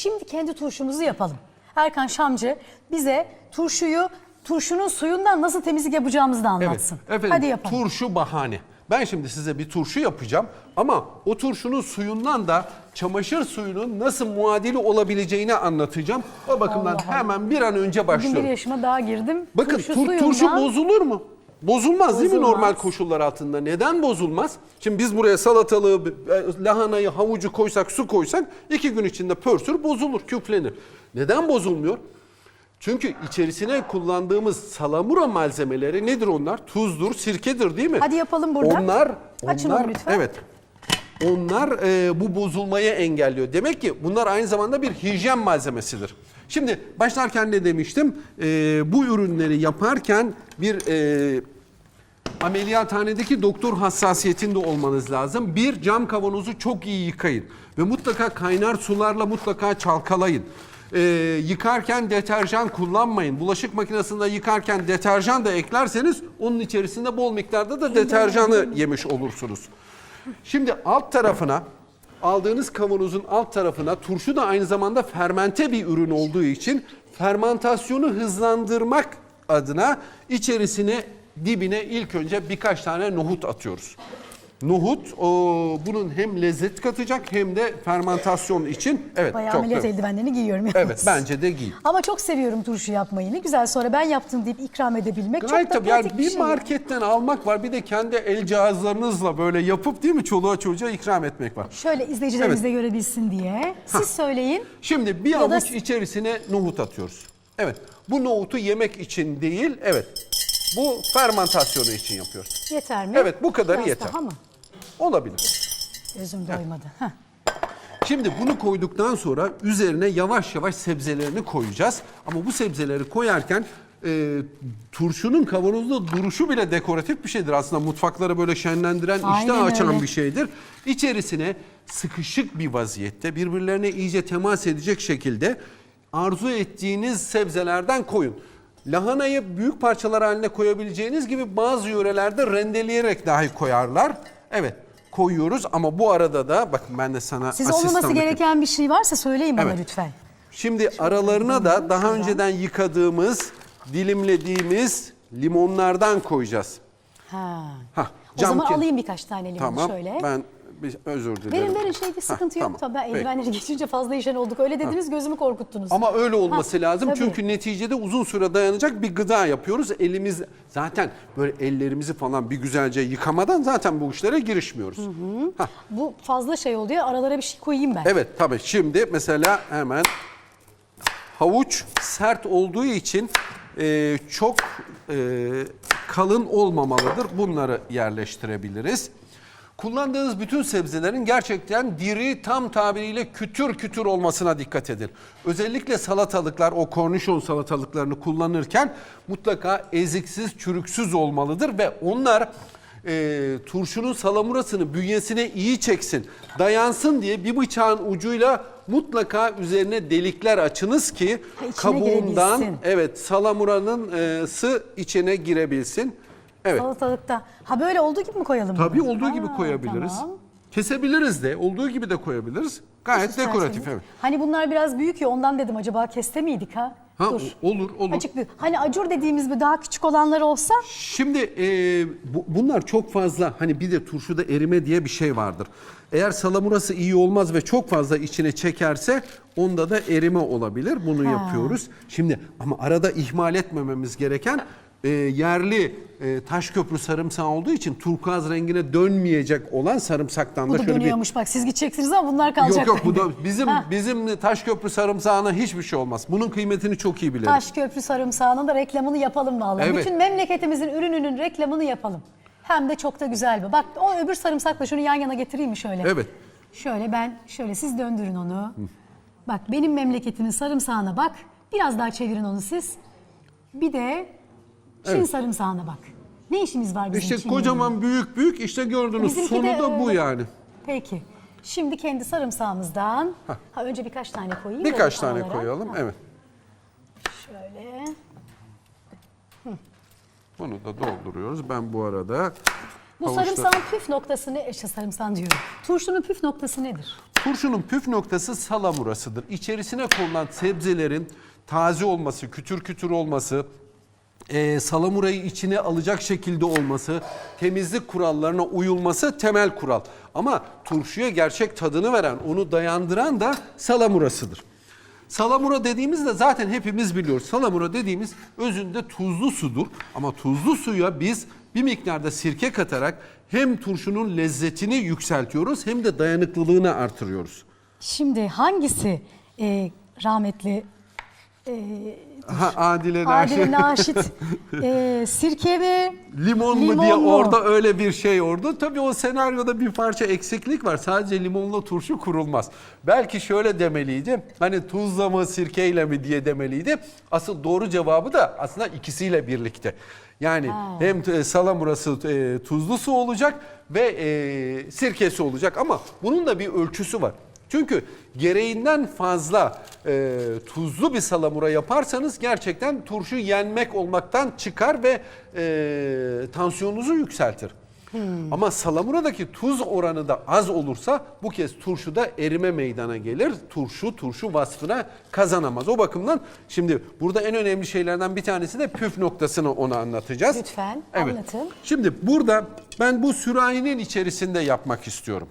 şimdi kendi turşumuzu yapalım. Erkan Şamcı bize turşuyu, turşunun suyundan nasıl temizlik yapacağımızı da anlatsın. Efendim, Hadi yapalım. turşu bahane. Ben şimdi size bir turşu yapacağım ama o turşunun suyundan da çamaşır suyunun nasıl muadili olabileceğini anlatacağım. O bakımdan Allah hemen bir an önce Bugün bir başlıyorum. yaşıma daha girdim. Bakın turşu, tur- turşu suyundan- bozulur mu? Bozulmaz değil mi Bozulmaz. normal koşullar altında? Neden bozulmaz? Şimdi biz buraya salatalığı, e, lahanayı, havucu koysak, su koysak iki gün içinde pörsür bozulur, küflenir. Neden bozulmuyor? Çünkü içerisine kullandığımız salamura malzemeleri nedir onlar? Tuzdur, sirkedir değil mi? Hadi yapalım burada. Onlar, Açın onlar onu lütfen. evet. Onlar e, bu bozulmayı engelliyor. Demek ki bunlar aynı zamanda bir hijyen malzemesidir. Şimdi başlarken ne demiştim? E, bu ürünleri yaparken bir e, ameliyathanedeki doktor hassasiyetinde olmanız lazım. Bir cam kavanozu çok iyi yıkayın ve mutlaka kaynar sularla mutlaka çalkalayın. Ee, yıkarken deterjan kullanmayın. Bulaşık makinesinde yıkarken deterjan da eklerseniz onun içerisinde bol miktarda da deterjanı yemiş olursunuz. Şimdi alt tarafına aldığınız kavanozun alt tarafına turşu da aynı zamanda fermente bir ürün olduğu için fermentasyonu hızlandırmak adına içerisine dibine ilk önce birkaç tane nohut atıyoruz. Nohut o, bunun hem lezzet katacak hem de fermentasyon için evet Bayağı çok ameliyat da- eldivenlerini giyiyorum. yalnız. Evet bence de giy. Ama çok seviyorum turşu yapmayı. Ne güzel sonra ben yaptım deyip ikram edebilmek Gayet çok da tabii yani pratik bir bir şey. marketten almak var bir de kendi el cihazlarınızla böyle yapıp değil mi çoluğa çocuğa ikram etmek var. Şöyle izleyicilerimiz de görebilsin diye. Siz söyleyin. Şimdi bir da- avuç içerisine nohut atıyoruz. Evet. Bu nohutu yemek için değil, evet. Bu fermentasyonu için yapıyoruz. Yeter mi? Evet, bu kadarı Biraz yeter. Daha mı? Olabilir. Gözüm doymadı. Heh. Şimdi bunu koyduktan sonra üzerine yavaş yavaş sebzelerini koyacağız. Ama bu sebzeleri koyarken e, turşunun kavanozda duruşu bile dekoratif bir şeydir. Aslında mutfakları böyle şenlendiren, iştah Aynen açan öyle. bir şeydir. İçerisine sıkışık bir vaziyette birbirlerine iyice temas edecek şekilde arzu ettiğiniz sebzelerden koyun. Lahanayı büyük parçalar haline koyabileceğiniz gibi bazı yörelerde rendeleyerek dahi koyarlar. Evet koyuyoruz ama bu arada da bakın ben de sana Siz olmaması gereken bir şey varsa söyleyin bana Evet. lütfen. Şimdi aralarına da daha önceden yıkadığımız, dilimlediğimiz limonlardan koyacağız. Ha. Hah, O zaman ke- alayım birkaç tane limon Tamam. şöyle. Ben bir özür dilerim. Verin verin şeyde sıkıntı Hah, yok. tamam. Tabii ben eldivenleri geçince fazla işen olduk. Öyle dediniz gözümü korkuttunuz. Ama öyle olması Ha, lazım tabii. çünkü neticede uzun süre dayanacak bir gıda yapıyoruz. Elimiz zaten böyle ellerimizi falan bir güzelce yıkamadan zaten bu işlere girişmiyoruz. Hah, Bu fazla şey oluyor. Aralara bir şey koyayım ben. Evet tabii şimdi mesela hemen havuç sert olduğu için e, çok e, kalın olmamalıdır. Bunları yerleştirebiliriz. Kullandığınız bütün sebzelerin gerçekten diri tam tabiriyle kütür kütür olmasına dikkat edin. Özellikle salatalıklar o kornişon salatalıklarını kullanırken mutlaka eziksiz çürüksüz olmalıdır ve onlar e, turşunun salamurasını bünyesine iyi çeksin, dayansın diye bir bıçağın ucuyla mutlaka üzerine delikler açınız ki kabuğundan evet salamuranın e, sı içine girebilsin. Evet. Salatalıkta. Ha böyle olduğu gibi mi koyalım? Tabii bunu? olduğu gibi Ha, koyabiliriz. tamam. Kesebiliriz de, olduğu gibi de koyabiliriz. Gayet dekoratif evet. Hani bunlar biraz büyük ya ondan dedim acaba keste miydik ha? Ha, Dur. o- olur, olur. Acık büyük. Hani acur dediğimiz bir daha küçük olanlar olsa Şimdi e, bu- bunlar çok fazla hani bir de turşuda erime diye bir şey vardır. Eğer salamurası iyi olmaz ve çok fazla içine çekerse onda da erime olabilir. Bunu yapıyoruz. Şimdi ama arada ihmal etmememiz gereken e, yerli e, taş köprü sarımsağı olduğu için turkuaz rengine dönmeyecek olan sarımsaktan bu da da şöyle bir dönüyormuş bak siz gideceksiniz ama bunlar kalacak. Yok yok bu da bizim Ha. bizim taş köprü sarımsağına hiçbir şey olmaz. Bunun kıymetini çok iyi biliriz. Taş köprü sarımsağının da reklamını yapalım vallahi. Evet. Bütün memleketimizin ürününün reklamını yapalım. Hem de çok da güzel bir. Bak o öbür sarımsakla şunu yan yana getireyim mi şöyle? Evet. Şöyle ben şöyle siz döndürün onu. Bak benim memleketimin sarımsağına bak. Biraz daha çevirin onu siz. Bir de Çin Evet. sarımsağına bak. Ne işimiz var bizim İşte Çin'le? kocaman büyük büyük işte gördünüz Bizimki sonu de da bu öyle. yani. Peki. Şimdi kendi sarımsağımızdan ha önce birkaç tane koyayım. Birkaç tane aralara. koyalım. Ha, Evet. Şöyle. Bunu da dolduruyoruz. Ben bu arada Bu havuçla- sarımsağın püf noktası ne? İşte sarımsağın diyorum. Turşunun püf noktası nedir? turşunun püf noktası salamurasıdır. İçerisine konulan sebzelerin taze olması, kütür kütür olması, e, salamurayı içine alacak şekilde olması, temizlik kurallarına uyulması temel kural. Ama turşuya gerçek tadını veren, onu dayandıran da salamurasıdır. Salamura dediğimizde zaten hepimiz biliyoruz. Salamura dediğimiz özünde tuzlu sudur. Ama tuzlu suya biz bir miktarda sirke katarak hem turşunun lezzetini yükseltiyoruz hem de dayanıklılığını artırıyoruz. Şimdi hangisi e, rahmetli Ha, Adile. Adile Naşit e, sirke mi? Limon mu Limon diye mu? orada öyle bir şey orada. Tabii o senaryoda bir parça eksiklik var. Sadece limonla turşu kurulmaz. Belki şöyle demeliydi. Hani tuzla mı sirkeyle mi diye demeliydi. Asıl doğru cevabı da aslında ikisiyle birlikte. Yani hem e, salamurası e, tuzlu su olacak ve e, sirkesi olacak ama bunun da bir ölçüsü var. Çünkü gereğinden fazla e, tuzlu bir salamura yaparsanız gerçekten turşu yenmek olmaktan çıkar ve e, tansiyonunuzu yükseltir. Ama salamuradaki tuz oranı da az olursa bu kez turşuda erime meydana gelir. Turşu turşu vasfına kazanamaz. O bakımdan şimdi burada en önemli şeylerden bir tanesi de püf noktasını ona anlatacağız. Lütfen, Evet. anlatın. Şimdi burada ben bu sürahinin içerisinde yapmak istiyorum.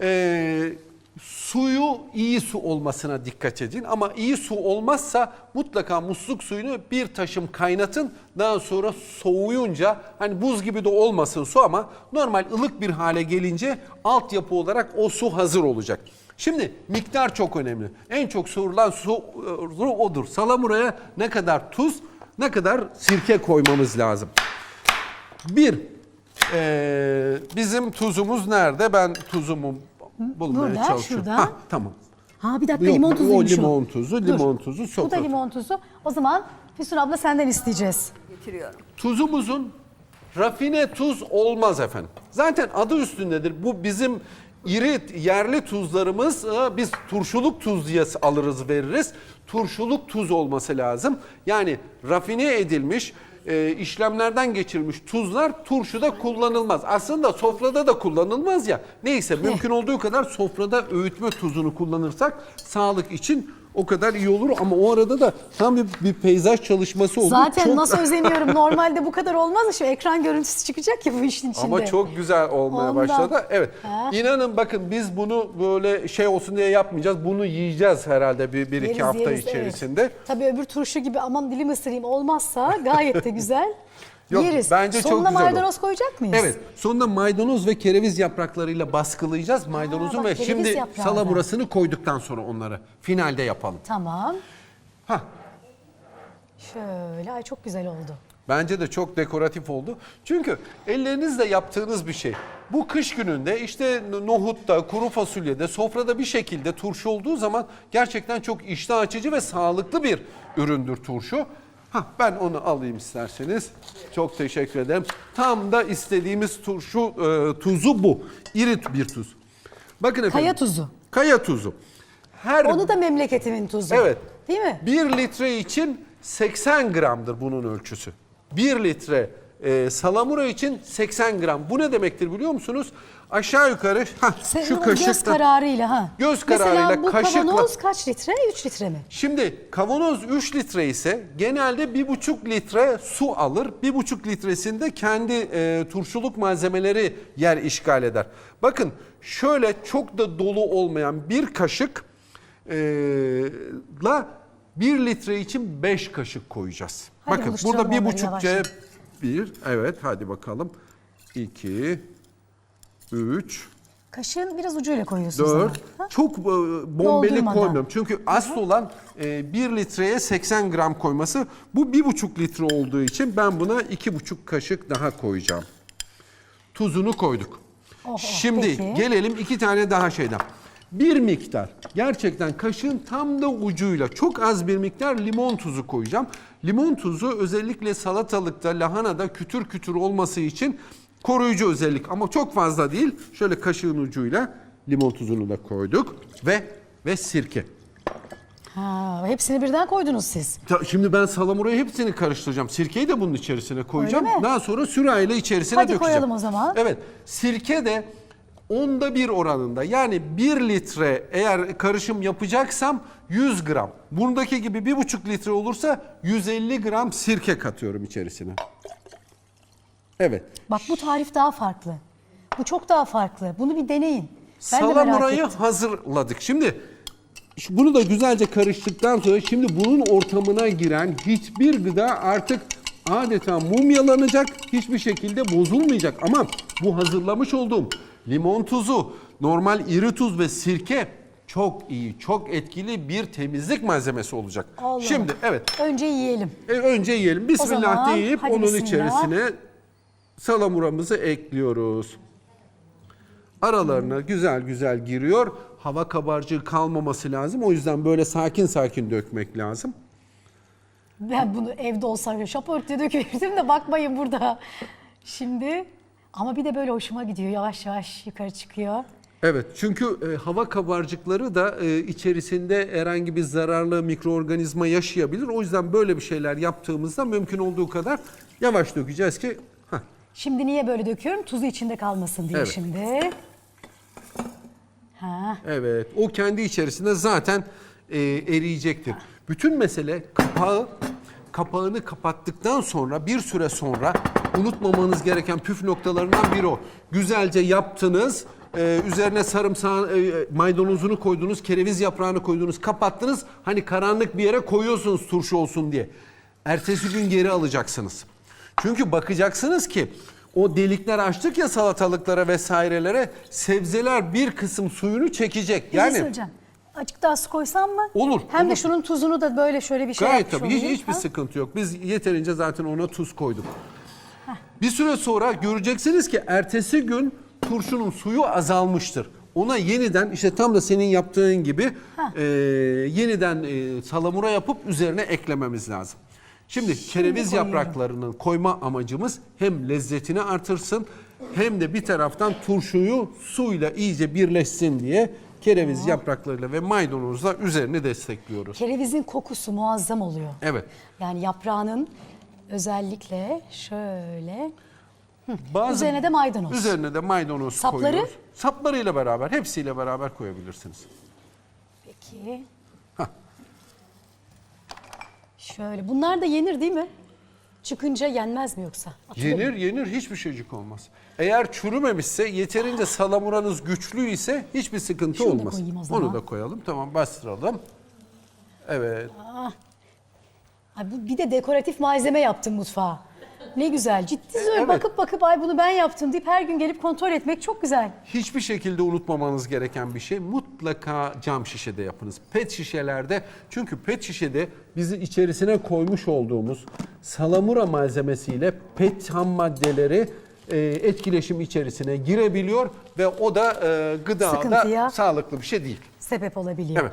Ee, suyu iyi su olmasına dikkat edin ama iyi su olmazsa mutlaka musluk suyunu bir taşım kaynatın. Daha sonra soğuyunca hani buz gibi de olmasın su ama normal ılık bir hale gelince altyapı olarak o su hazır olacak. Şimdi miktar çok önemli. En çok sorulan su e, odur. Salamuraya ne kadar tuz, ne kadar sirke koymamız lazım. Bir, eee, bizim tuzumuz nerede? Ben tuzumu bulmaya Burada, çalışıyorum. şurada. Hah, tamam. Ha bir dakika Yok, limon o tuzuymuş limon tuzu, Dur. limon tuzu, Bu da limon tuzu. O zaman Füsun abla senden isteyeceğiz. getiriyorum. Tuzumuzun rafine tuz olmaz efendim. Zaten adı üstündedir. Bu bizim iri yerli tuzlarımız e, biz turşuluk tuz diye alırız veririz. Turşuluk tuz olması lazım. Yani rafine edilmiş e, işlemlerden geçirilmiş tuzlar turşuda kullanılmaz. Aslında sofrada da kullanılmaz ya. Neyse mümkün olduğu kadar sofrada öğütme tuzunu kullanırsak sağlık için o kadar iyi olur ama o arada da tam bir, bir peyzaj çalışması olur. Zaten Çok- nasıl özeniyorum. Normalde bu kadar olmaz da şu ekran görüntüsü çıkacak ya bu işin içinde. Ama çok güzel olmaya Ondan. başladı. Evet. Ha. İnanın bakın biz bunu böyle şey olsun diye yapmayacağız. Bunu yiyeceğiz herhalde bir, bir iki Yeriz, hafta yeriz, evet. içerisinde. Tabii öbür turşu gibi aman dilim ısırayım olmazsa gayet de güzel. Yok, Yeriz. bence çok Sonuna güzel olur. maydanoz koyacak mıyız? Evet. Sonunda maydanoz ve kereviz yapraklarıyla baskılayacağız maydanozun bak, ve kereviz şimdi yaprağı da. salamurasını koyduktan sonra onları finalde yapalım. Tamam. Hah. Şöyle ay çok güzel oldu. Bence de çok dekoratif oldu. Çünkü ellerinizle yaptığınız bir şey. Bu kış gününde işte nohutta, kuru fasulyede, sofrada bir şekilde turşu olduğu zaman gerçekten çok iştah açıcı ve sağlıklı bir üründür turşu. Hah, ben onu alayım isterseniz. Çok teşekkür ederim. Tam da istediğimiz turşu e, tuzu bu. İri bir tuz. Bakın efendim. Kaya tuzu. Kaya tuzu. Her Onu da memleketimin tuzu. Evet. Değil mi? 1 litre için 80 gramdır bunun ölçüsü. 1 litre e, salamura için 80 gram. Bu ne demektir biliyor musunuz? Aşağı yukarı hah, Sen şu o göz kaşıkla. kararıyla ha. Göz Mesela kararıyla, bu kaşıkla- kavanoz kaç litre? 3 litre mi? Şimdi kavanoz 3 litre ise genelde 1,5 litre su alır. 1,5 litresinde kendi e, turşuluk malzemeleri yer işgal eder. Bakın şöyle çok da dolu olmayan bir kaşık e, la 1 litre için 5 kaşık koyacağız. Hadi Bakın burada onları 1,5 yavaş C 1 evet hadi bakalım 2 3 Kaşığın biraz ucuyla koyuyorsun o zaman. 4. Ha? Çok e, bombeli Doldurmadan. koymuyorum. Çünkü asıl olan e, 1 litreye 80 gram koyması. Bu 1,5 litre olduğu için ben buna 2,5 kaşık daha koyacağım. Tuzunu koyduk. Oho, Şimdi peki. gelelim iki tane daha şeyden. Bir miktar gerçekten kaşığın tam da ucuyla çok az bir miktar limon tuzu koyacağım. Limon tuzu özellikle salatalıkta, lahanada kütür kütür olması için koruyucu özellik ama çok fazla değil. Şöyle kaşığın ucuyla limon tuzunu da koyduk ve ve sirke. Ha, hepsini birden koydunuz siz. Ta- Şimdi ben salamurayı hepsini karıştıracağım. Sirkeyi de bunun içerisine koyacağım. Mi? Daha sonra sürahiyle içerisine Hadi dökeceğim. koyalım o zaman. Evet. Sirke de onda bir oranında yani 1 litre eğer karışım yapacaksam 100 gram. Bundaki gibi 1,5 litre olursa 150 gram sirke katıyorum içerisine. Evet. Bak bu tarif daha farklı. Bu çok daha farklı. Bunu bir deneyin. Ben de Salamurayı ettim. hazırladık. Şimdi bunu da güzelce karıştıktan sonra şimdi bunun ortamına giren hiçbir gıda artık adeta mumyalanacak. Hiçbir şekilde bozulmayacak. Ama bu hazırlamış olduğum limon tuzu, normal iri tuz ve sirke çok iyi, çok etkili bir temizlik malzemesi olacak. Allah. Şimdi evet. Önce yiyelim. E, önce yiyelim. Bismillah zaman deyip onun bismillah. içerisine salamuramızı ekliyoruz. Aralarına güzel güzel giriyor. Hava kabarcığı kalmaması lazım. O yüzden böyle sakin sakin dökmek lazım. Ben bunu evde olsam şapörtüye dökebilirdim de bakmayın burada. Şimdi ama bir de böyle hoşuma gidiyor. Yavaş yavaş yukarı çıkıyor. Evet çünkü e, hava kabarcıkları da e, içerisinde herhangi bir zararlı mikroorganizma yaşayabilir. O yüzden böyle bir şeyler yaptığımızda mümkün olduğu kadar yavaş dökeceğiz ki heh, Şimdi niye böyle döküyorum? Tuzu içinde kalmasın diye Evet. şimdi. Ha. Evet, o kendi içerisinde zaten e, eriyecektir. Bütün mesele kapağı, kapağını kapattıktan sonra bir süre sonra unutmamanız gereken püf noktalarından biri o. Güzelce yaptınız, e, üzerine sarımsağı, e, maydanozunu koydunuz, kereviz yaprağını koydunuz, kapattınız. Hani karanlık bir yere koyuyorsunuz turşu olsun diye. Ertesi gün geri alacaksınız. Çünkü bakacaksınız ki o delikler açtık ya salatalıklara vesairelere sebzeler bir kısım suyunu çekecek. Bir şey Yani söyleyeceğim. Azıcık daha su koysam mı? Olur, Hem de olur. şunun tuzunu da böyle şöyle bir şey gayet tabii hiç, hiçbir Ha? sıkıntı yok. Biz yeterince zaten ona tuz koyduk. Bir süre sonra göreceksiniz ki ertesi gün turşunun suyu azalmıştır. Ona yeniden işte tam da senin yaptığın gibi e, yeniden e, salamura yapıp üzerine eklememiz lazım. Şimdi kereviz koyuyorum. yapraklarının koyma amacımız hem lezzetini artırsın hem de bir taraftan turşuyu suyla iyice birleşsin diye kereviz yapraklarıyla ve maydanozla üzerine destekliyoruz. Kerevizin kokusu muazzam oluyor. Evet. Yani yaprağının özellikle şöyle Bazı, Üzerine de maydanoz. Üzerine de maydanoz Sapları? koyuyoruz. Saplarıyla beraber, hepsiyle beraber koyabilirsiniz. peki. Hah. Şöyle bunlar da yenir değil mi? Çıkınca yenmez mi yoksa? Atılır mı? Yenir yenir hiçbir şeycik olmaz. Eğer çürümemişse yeterince salamuranız güçlü ise hiçbir sıkıntı Şunu da olmaz. koyayım o zaman. Onu da koyalım. Tamam bastıralım. Evet. Bu bir de dekoratif malzeme yaptım mutfağa. Ne güzel. Ciddi söyle Evet. bakıp bakıp ay bunu ben yaptım deyip her gün gelip kontrol etmek çok güzel. Hiçbir şekilde unutmamanız gereken bir şey mutlaka cam şişede yapınız. Pet şişelerde çünkü pet şişede bizi içerisine koymuş olduğumuz salamura malzemesiyle pet ham maddeleri e, etkileşim içerisine girebiliyor ve o da e, gıdada Sıkıntıya. sağlıklı bir şey değil. Sebep olabiliyor. Evet.